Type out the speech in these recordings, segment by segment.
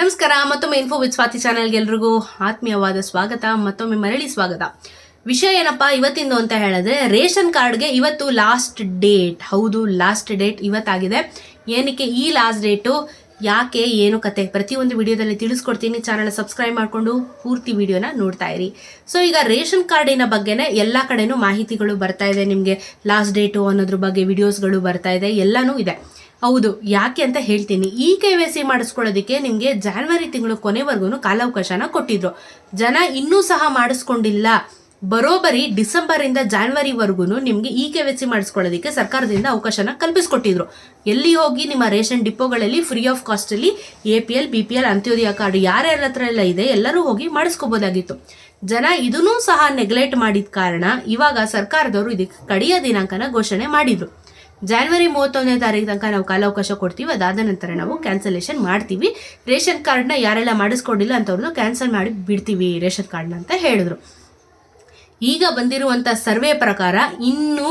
ನಮಸ್ಕಾರ, ಮತ್ತೊಮ್ಮೆ info with Swati ಚಾನೆಲ್ಗೆ ಎಲ್ರಿಗೂ ಆತ್ಮೀಯವಾದ ಸ್ವಾಗತ, ಮತ್ತೊಮ್ಮೆ ಮರಳಿ ಸ್ವಾಗತ. ವಿಷಯ ಏನಪ್ಪ, ಇವತ್ತಿಂದು ಅಂತ ಹೇಳಿದ್ರೆ, ರೇಷನ್ ಕಾರ್ಡ್ಗೆ ಇವತ್ತು ಲಾಸ್ಟ್ ಡೇಟ್ ಹೌದು ಲಾಸ್ಟ್ ಡೇಟ್ ಇವತ್ತಾಗಿದೆ. ಏನಕ್ಕೆ ಈ ಲಾಸ್ಟ್ ಡೇಟು ಯಾಕೆ, ಏನು ಕತೆ, ಪ್ರತಿಯೊಂದು ವಿಡಿಯೋದಲ್ಲಿ ತಿಳಿಸ್ಕೊಡ್ತೀನಿ. ಚಾನಲ್ ಸಬ್ಸ್ಕ್ರೈಬ್ ಮಾಡಿಕೊಂಡು ಪೂರ್ತಿ ವಿಡಿಯೋನ ನೋಡ್ತಾ ಇರಿ. ಸೊ ಈಗ ರೇಷನ್ ಕಾರ್ಡಿನ ಬಗ್ಗೆನೇ ಎಲ್ಲ ಕಡೆನೂ ಮಾಹಿತಿಗಳು ಬರ್ತಾ ಇದೆ. ನಿಮಗೆ ಲಾಸ್ಟ್ ಡೇಟು ಅನ್ನೋದ್ರ ಬಗ್ಗೆ ವಿಡಿಯೋಸ್ಗಳು ಬರ್ತಾ ಇದೆ. ಎಲ್ಲನೂ ಇದೆ. ಹೌದು, ಯಾಕೆ ಅಂತ ಹೇಳ್ತೀನಿ. ಈ ಕೆ ವೈ ಸಿ ಮಾಡಿಸ್ಕೊಳ್ಳೋದಕ್ಕೆ ನಿಮಗೆ ಜಾನ್ವರಿ ತಿಂಗಳು ಕೊನೆವರೆಗೂ ಕಾಲಾವಕಾಶನ ಕೊಟ್ಟಿದ್ರು. ಜನ ಇನ್ನೂ ಸಹ ಮಾಡಿಸ್ಕೊಂಡಿಲ್ಲ. ಬರೋಬರಿ ಡಿಸೆಂಬರ್ ಇಂದ ಜಾನ್ವರಿವರೆಗೂ ನಿಮಗೆ ಇ ಕೆ ಸಿ ಮಾಡಿಸ್ಕೊಳ್ಳೋದಕ್ಕೆ ಸರ್ಕಾರದಿಂದ ಅವಕಾಶನ ಕಲ್ಪಿಸ್ಕೊಟ್ಟಿದ್ರು. ಎಲ್ಲಿ ಹೋಗಿ ನಿಮ್ಮ ರೇಷನ್ ಡಿಪೋಗಳಲ್ಲಿ free of ಕಾಸ್ಟಲ್ಲಿ A P L, B P L, Antyodaya card ಯಾರ್ಯಾರ ಹತ್ರ ಎಲ್ಲ ಇದೆ ಎಲ್ಲರೂ ಹೋಗಿ ಮಾಡಿಸ್ಕೋಬೋದಾಗಿತ್ತು. ಜನ ಇದನ್ನೂ ಸಹ ನೆಗ್ಲೆಕ್ಟ್ ಮಾಡಿದ ಕಾರಣ ಇವಾಗ ಸರ್ಕಾರದವರು ಇದಕ್ಕೆ ಕಡೆಯ ದಿನಾಂಕನ ಘೋಷಣೆ ಮಾಡಿದ್ರು. ಜಾನ್ವರಿ ಮೂವತ್ತೊಂದನೇ ತಾರೀಕು ತನಕ ನಾವು ಕಾಲಾವಕಾಶ ಕೊಡ್ತೀವಿ, ಅದಾದ ನಂತರ ನಾವು ಕ್ಯಾನ್ಸಲೇಷನ್ ಮಾಡ್ತೀವಿ. ರೇಷನ್ ಕಾರ್ಡ್ನ ಯಾರೆಲ್ಲ ಮಾಡಿಸ್ಕೊಂಡಿಲ್ಲ ಅಂತವ್ರದ್ದು ಕ್ಯಾನ್ಸಲ್ ಮಾಡಿ ಬಿಡ್ತೀವಿ ರೇಷನ್ ಕಾರ್ಡ್ನ ಅಂತ ಹೇಳಿದ್ರು. ಈಗ ಬಂದಿರುವಂಥ ಸರ್ವೆ ಪ್ರಕಾರ ಇನ್ನು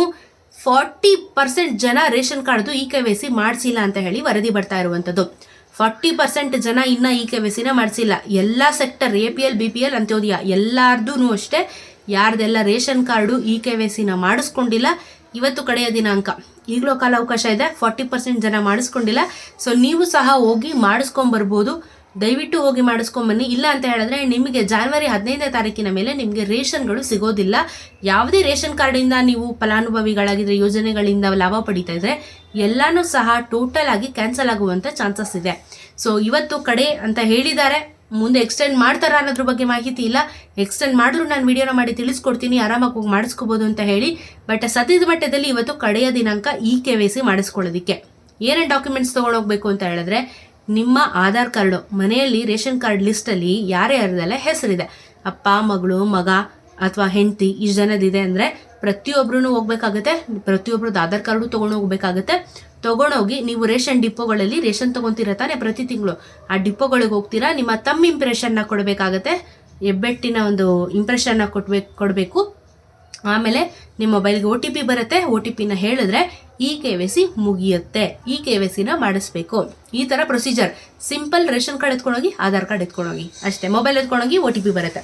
ಫಾರ್ಟಿ ಪರ್ಸೆಂಟ್ ಜನ ರೇಷನ್ ಕಾರ್ಡ್ದು ಇ ಕೆ ವೈ ಸಿ ಮಾಡಿಸಿಲ್ಲ ಅಂತ ಹೇಳಿ ವರದಿ ಬರ್ತಾ ಇರುವಂಥದ್ದು ಫಾರ್ಟಿ ಪರ್ಸೆಂಟ್ ಜನ ಇನ್ನ ಇ ಕೆ ವೈ ಸಿನ ಮಾಡಿಸಿಲ್ಲ. ಎಲ್ಲ sector, A P L, B P L, Antyodaya ಎಲ್ಲಾರ್ದೂ ಅಷ್ಟೇ ಯಾರ್ದೆಲ್ಲ ration card E K Y ಸಿನ ಮಾಡಿಸ್ಕೊಂಡಿಲ್ಲ, ಇವತ್ತು ಕಡೆಯ ದಿನಾಂಕ. ಈಗಲೂ ಕಾಲಾವಕಾಶ ಇದೆ, ಫಾರ್ಟಿ ಪರ್ಸೆಂಟ್ ಜನ ಮಾಡಿಸ್ಕೊಂಡಿಲ್ಲ. ಸೊ ನೀವು ಸಹ ಹೋಗಿ ಮಾಡಿಸ್ಕೊಂಬರ್ಬೋದು. ದಯವಿಟ್ಟು ಹೋಗಿ ಮಾಡಿಸ್ಕೊಂಬನ್ನಿ. ಇಲ್ಲ ಅಂತ ಹೇಳಿದ್ರೆ ನಿಮಗೆ ಜಾನ್ವರಿ ಹದಿನೈದನೇ ತಾರೀಕಿನ ಮೇಲೆ ನಿಮಗೆ ರೇಷನ್ಗಳು ಸಿಗೋದಿಲ್ಲ. ಯಾವುದೇ ರೇಷನ್ ಕಾರ್ಡಿಂದ ನೀವು ಫಲಾನುಭವಿಗಳಾಗಿದ್ರೆ, ಯೋಜನೆಗಳಿಂದ ಲಾಭ ಪಡಿತಾ ಇದ್ರೆ, ಎಲ್ಲನೂ ಸಹ ಟೋಟಲ್ ಆಗಿ ಕ್ಯಾನ್ಸಲ್ ಆಗುವಂಥ ಚಾನ್ಸಸ್ ಇದೆ. ಸೊ ಇವತ್ತು ಕಡೆ ಅಂತ ಹೇಳಿದ್ದಾರೆ. ಮುಂದೆ ಎಕ್ಸ್ಟೆಂಡ್ ಮಾಡ್ತಾರ ಅನ್ನೋದ್ರ ಬಗ್ಗೆ ಮಾಹಿತಿ ಇಲ್ಲ. ಎಕ್ಸ್ಟೆಂಡ್ ಮಾಡಿದ್ರು ನಾನು ವಿಡಿಯೋನ ಮಾಡಿ ತಿಳಿಸ್ಕೊಡ್ತೀನಿ. ಆರಾಮಾಗಿ ಹೋಗಿ ಮಾಡಿಸ್ಕೋಬೋದು ಅಂತ ಹೇಳಿ. ಬಟ್ ಸದ್ಯದ ಮಟ್ಟದಲ್ಲಿ ಇವತ್ತು ಕಡೆಯ ದಿನಾಂಕ ಈ ಕೆ ವೈ ಸಿ ಮಾಡಿಸ್ಕೊಳ್ಳೋದಕ್ಕೆ. ಏನೇನು ಡಾಕ್ಯುಮೆಂಟ್ಸ್ ತೊಗೊಂಡೋಗ್ಬೇಕು ಅಂತ ಹೇಳಿದ್ರೆ ನಿಮ್ಮ ಆಧಾರ್ ಕಾರ್ಡು ಮನೆಯಲ್ಲಿ ರೇಷನ್ ಕಾರ್ಡ್ ಲಿಸ್ಟಲ್ಲಿ ಯಾರ್ಯಾರದೆಲ್ಲ ಹೆಸರಿದೆ. ಅಪ್ಪ, ಮಗಳು, ಮಗ ಅಥವಾ ಹೆಂಡತಿ ಇಷ್ಟು ಜನದಿದೆ ಅಂದರೆ ಪ್ರತಿಯೊಬ್ಬರೂ ಹೋಗ್ಬೇಕಾಗತ್ತೆ. ಪ್ರತಿಯೊಬ್ರದ್ದು ಆಧಾರ್ ಕಾರ್ಡು ತೊಗೊಂಡು ಹೋಗ್ಬೇಕಾಗತ್ತೆ. ತೊಗೊಂಡೋಗಿ ನೀವು ರೇಷನ್ ಡಿಪೋಗಳಲ್ಲಿ ರೇಷನ್ ತೊಗೊತೀರ ತಾನೆ ಪ್ರತಿ ತಿಂಗಳು. ಆ ಡಿಪೋಗಳಿಗೆ ಹೋಗ್ತೀರಾ, ನಿಮ್ಮ ತಮ್ಮ ಇಂಪ್ರೆಷನ್ನ ಕೊಡಬೇಕಾಗತ್ತೆ. ಹೆಬ್ಬೆಟ್ಟಿನ ಒಂದು ಇಂಪ್ರೆಷನ್ನ ಕೊಡ್ಬೇಕು ಕೊಡಬೇಕು. ಆಮೇಲೆ ನಿಮ್ಮ ಮೊಬೈಲ್ಗೆ ಒ ಟಿ ಪಿ ಬರುತ್ತೆ. ಒ ಟಿ ಪಿನ ಹೇಳಿದ್ರೆ ಇ ಕೆ ವೈ ಸಿ ಮುಗಿಯುತ್ತೆ. ಇ ಕೆ ವೈ ಸಿನ ಮಾಡಿಸ್ಬೇಕು. ಈ ಥರ ಪ್ರೊಸೀಜರ್ ಸಿಂಪಲ್ ರೇಷನ್ ಕಾರ್ಡ್ ಎತ್ಕೊಂಡೋಗಿ, ಆಧಾರ್ ಕಾರ್ಡ್ ಎತ್ಕೊಂಡೋಗಿ. ಅಷ್ಟೇ. ಮೊಬೈಲ್ ಎತ್ಕೊಂಡೋಗಿ ಒ ಟಿ ಪಿ ಬರುತ್ತೆ.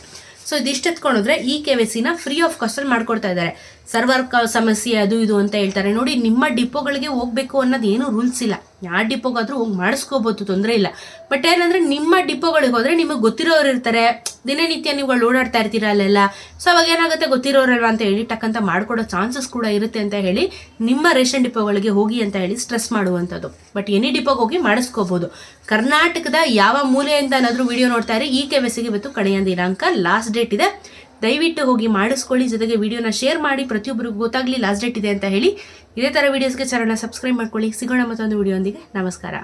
ಸೊ ಇದಿಷ್ಟು ಎತ್ಕೊಂಡೋದ್ರೆ ಇ ಕೆ ವೈ ಸಿನ ಫ್ರೀ ಆಫ್ ಕಾಸ್ಟಲ್ಲಿ ಮಾಡ್ಕೊಡ್ತಾ ಇದ್ದಾರೆ. ಸರ್ವರ್ ಕ ಸಮಸ್ಯೆ, ಅದು ಇದು ಅಂತ ಹೇಳ್ತಾರೆ. ನೋಡಿ, ನಿಮ್ಮ ಡಿಪೋಗಳಿಗೆ ಹೋಗ್ಬೇಕು ಅನ್ನೋದು ಏನೂ ರೂಲ್ಸ್ ಇಲ್ಲ. ಯಾರು ಡಿಪೋಗಾದ್ರೂ ಹೋಗಿ ಮಾಡಿಸ್ಕೋಬೋದು, ತೊಂದರೆ ಇಲ್ಲ. ಬಟ್ ಏನಂದರೆ ನಿಮ್ಮ ಡಿಪೋಗಳಿಗೆ ಹೋದ್ರೆ ನಿಮಗೆ ಗೊತ್ತಿರೋರು ಇರ್ತಾರೆ. ದಿನನಿತ್ಯ ನೀವುಗಳು ಓಡಾಡ್ತಾ ಇರ್ತೀರ ಅಲ್ಲೆಲ್ಲ? ಸೊ ಅವಾಗ ಏನಾಗುತ್ತೆ ಗೊತ್ತಿರೋರಲ್ವ ಅಂತ ಹೇಳಿ ಟಕ್ಕಂತ ಮಾಡ್ಕೊಡೋ ಚಾನ್ಸಸ್ ಕೂಡ ಇರುತ್ತೆ ಅಂತ ಹೇಳಿ, ನಿಮ್ಮ ರೇಷನ್ ಡಿಪೋಗಳಿಗೆ ಹೋಗಿ ಅಂತ ಹೇಳಿ ಸ್ಟ್ರೆಸ್ ಮಾಡುವಂಥದ್ದು. ಬಟ್ ಎನಿ ಡಿಪೋಗೆ ಹೋಗಿ ಮಾಡಿಸ್ಕೋಬೋದು. ಕರ್ನಾಟಕದ ಯಾವ ಮೂಲೆಯಿಂದ ಏನಾದರೂ ವಿಡಿಯೋ ನೋಡ್ತಾ ಇರಿ, ಈ ಕೆ ವೆಸಿಗೆ ಇವತ್ತು ಕಡೆಯ ದಿನಾಂಕ. ಲಾಸ್ಟ್ ಡೇಟ್ ಇದೆ. ದಯವಿಟ್ಟು ಹೋಗಿ ಮಾಡಿಸ್ಕೊಳ್ಳಿ, ಜೊತೆಗೆ ವಿಡಿಯೋನ ಶೇರ್ ಮಾಡಿ. ಪ್ರತಿಯೊಬ್ಬರಿಗೂ ಗೊತ್ತಾಗಲಿ ಲಾಸ್ಟ್ ಡೇಟ್ ಇದೆ ಅಂತ ಹೇಳಿ. ಇದೇ ಥರ ವೀಡಿಯೋಸ್ಗೆ ಚಾನಲ್ನ ಸಬ್ಸ್ಕ್ರೈಬ್ ಮಾಡ್ಕೊಳ್ಳಿ. ಸಿಗೋಣ ಮತ್ತೊಂದು ವಿಡಿಯೋಂದಿಗೆ ನಮಸ್ಕಾರ.